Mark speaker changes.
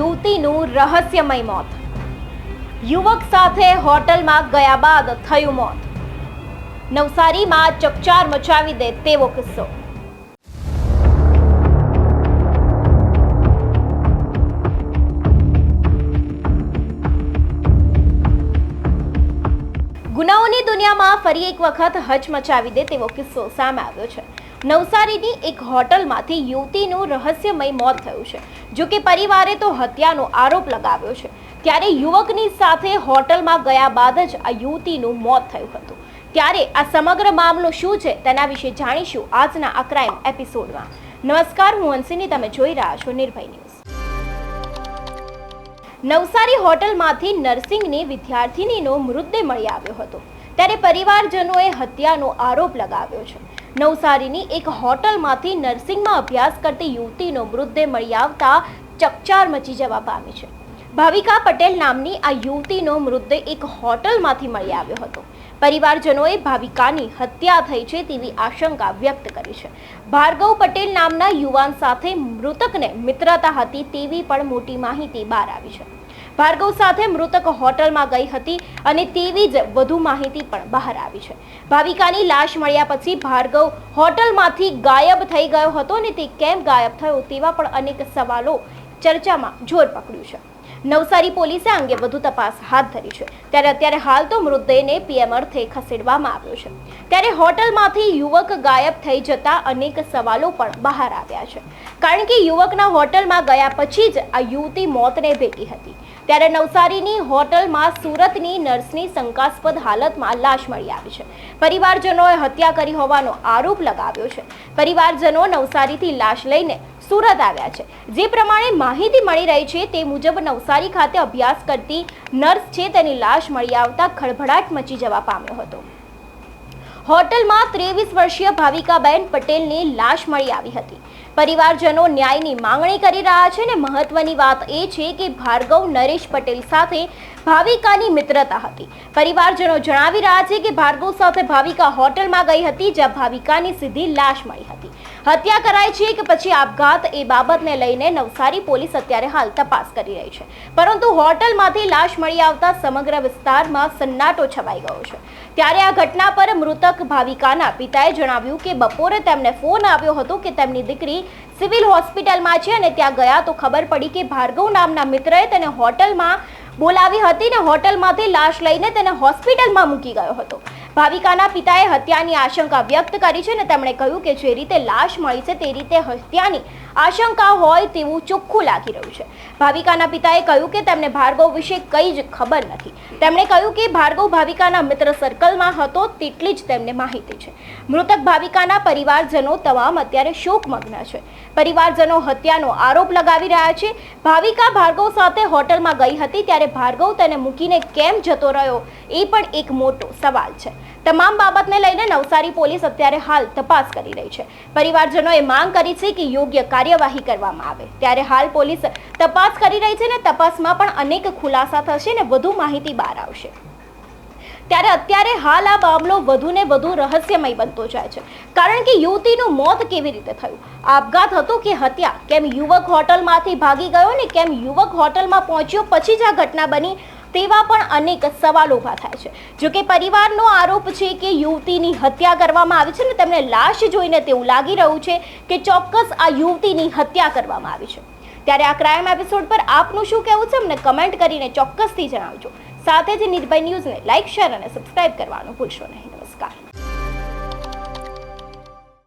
Speaker 1: યુવતીનું રહસ્યમય મોત. યુવક સાથે હોટલમાં ગયા બાદ થયું મોત. નવસારીમાં ચકચાર મચાવી દે તેવો કિસ્સો. ગુનાઓની દુનિયામાં ફરી એક વખત હચમચાવી દે તેવો કિસ્સો સામે આવ્યો છે. નવસારીની એક હોટલમાંથી યુવતીનું રહસ્યમય મોત થયું છે. જો કે પરિવારે તો હત્યાનો આરોપ લગાવ્યો છે. ત્યારે યુવકની સાથે હોટલમાં ગયા બાદ જ આ યુવતીનું મોત થયું હતું. ત્યારે આ સમગ્ર મામલો શું છે તેના વિશે જાણીશું આજના આ ક્રાઇમ એપિસોડમાં. નમસ્કાર, હું હંસિની તમે જોઈ રહ્યા છો નિર્ભય ન્યૂઝ. નવસારી હોટલમાંથી નર્સિંગની વિદ્યાર્થિનીનો મૃતદેહ મળી આવ્યો હતો. ત્યારે પરિવારજનોએ હત્યાનો આરોપ લગાવ્યો છે. નવસારીની એક હોટલમાંથી નર્સિંગમાં અભ્યાસ કરતી યુવતીનો મૃતદેહ મળી આવતા ચકચાર મચી જવા પામી છે. ભાવિકા પટેલ નામની આ યુવતીનો મૃતદેહ એક હોટલમાંથી મળી આવ્યો હતો. પરિવારજનોએ ભાવિકાની હત્યા થઈ છે તેવી આશંકા વ્યક્ત કરી છે. ભાર્ગવ પટેલ નામના યુવાન સાથે મૃતકને મિત્રતા હતી તેવી પણ મોટી માહિતી બહાર આવી છે. ભાર્ગવ સાથે મૃતક હોટલમાં ગઈ હતી અને તેવી જ વધુ માહિતી પણ બહાર આવી છે. ભાવિકાની લાશ મળ્યા પછી ભાર્ગવ હોટલમાંથી ગાયબ થઈ ગયો હતો અને તે કેમ ગાયબ થયો તેવા પણ અનેક સવાલો ચર્ચામાં જોર પકડ્યું છે. નવસારી પોલીસે અંગે વધુ તપાસ હાથ ધરી છે. ત્યારે અત્યારે હાલ તો મૃતદેહને પીએમ અર્થે ખસેડવામાં આવ્યો છે. ત્યારે હોટલમાંથી યુવક ગાયબ થઈ જતા અનેક સવાલો પણ બહાર આવ્યા છે. કારણ કે યુવકના હોટલમાં ગયા પછી જ આ યુવતી મોતને ભેટી હતી. ત્યારે નવસારીની હોટલમાં સુરતની નર્સની શંકાસ્પદ હાલતમાં લાશ મળી આવી છે. પરિવારજનોએ હત્યા કરી હોવાનો આરોપ લગાવ્યો છે. પરિવારજનો નવસારીથી લાશ લઈને સુરત આવ્યા છે. જે પ્રમાણે માહિતી મળી રહી છે તે મુજબ નવસારી ખાતે અભ્યાસ કરતી નર્સ છે તેની લાશ મળી આવતા ખળભળાટ મચી જવા પામ્યો હતો. હોટલમાં ત્રેવીસ વર્ષીય ભાવિકાબેન પટેલની લાશ મળી આવી હતી. પરિવારજનો ન્યાયની માંગણી કરી રહ્યા છે ને મહત્વની વાત એ છે કે ભાર્ગવ નરેશ પટેલ સાથે ભાવિકાની મિત્રતા હતી. પરિવારજનો જણાવી રહ્યા છે કે ભાર્ગવ સાથે ભાવિકા હોટલમાં ગઈ હતી, જ્યાં ભાવિકાની સીધી લાશ મળી હતી. હત્યા કરાઈ છે કે પછી આપઘાત એ બાબતને લઈને નવસારી પોલીસ અત્યારે હાલ તપાસ કરી રહી છે. પરંતુ હોટલમાંથી લાશ મળી આવતા સમગ્ર વિસ્તારમાં સન્નાટો છવાઈ ગયો છે. ત્યારે આ ઘટના પર મૃતક ભાવિકાના પિતાએ જણાવ્યું કે બપોરે તેમને ફોન આવ્યો હતો કે તેમની દીકરી સિવિલ હોસ્પિટલમાં છે અને ત્યાં ગયા તો ખબર પડી કે ભાર્ગવ નામના મિત્રએ તેને હોટલમાં બોલાવી હતી ને હોટલમાંથી લાશ લઈને તેને હોસ્પિટલમાં મૂકી ગયો હતો. ભાવિકાના પિતાએ હત્યાની આશંકા વ્યક્ત કરી છે ને તેમણે કહ્યું કે જે રીતે લાશ મળી છે તે રીતે હત્યાની આશંકા હોય તેવું ચોખ્ખું લાગી રહ્યું છે. ભાવિકાના પિતાએ કહ્યું કે તેમને ભાર્ગવ વિશે કંઈ જ ખબર નથી. તેમણે કહ્યું કે ભાર્ગવ ભાવિકાના મિત્ર સર્કલમાં હતો તેટલી જ તેમને માહિતી છે. મૃતક ભાવિકાના પરિવારજનો તમામ અત્યારે શોકમગ્ન છે. પરિવારજનો હત્યાનો આરોપ લગાવી રહ્યા છે. ભાવિકા ભાર્ગવ સાથે હોટલમાં ગઈ હતી ત્યારે ભાર્ગવ તેને મૂકીને કેમ જતો રહ્યો એ પણ એક મોટો સવાલ છે. તમામ બાબતને લઈને નવસારી પોલીસ અત્યારે હાલ તપાસ કરી રહી છે. પરિવારજનોએ માંગ કરી છે કે યોગ્ય કાર્યવાહી કરવામાં આવે. ત્યારે હાલ પોલીસ તપાસ કરી રહી છે ને તપાસમાં પણ અનેક ખુલાસા થશે ને વધુ માહિતી બહાર આવશે. ત્યારે અત્યારે હાલ આ મામલો વધુ ને વધુ રહસ્યમય બનતો જાય છે. કારણ કે યુવતીનું મોત કેવી રીતે થયું? આપઘાત હતો કે હત્યા? કેમ યુવક હોટલમાંથી ભાગી ગયો ને કેમ યુવક હોટલમાં પહોંચ્યો? પછી જ આ ઘટના બની? તેવા પણ અનેક સવાલો ઊભા થાય છે. જો કે પરિવારનો આરોપ છે કે યુવતીની હત્યા કરવામાં આવી છે ને તેમને લાશ જોઈને તેવું લાગી રહ્યું છે કે ચોક્કસ આ યુવતીની હત્યા કરવામાં આવી છે. ત્યારે આ ક્રાઇમ એપિસોડ પર આપનું શું કહેવું છે અમને કમેન્ટ કરીને ચોક્કસથી જણાવજો. સાથે જ નિર્ભય ન્યૂઝને લાઇક, શેર અને સબસ્ક્રાઇબ કરવાનું ભૂલશો નહીં.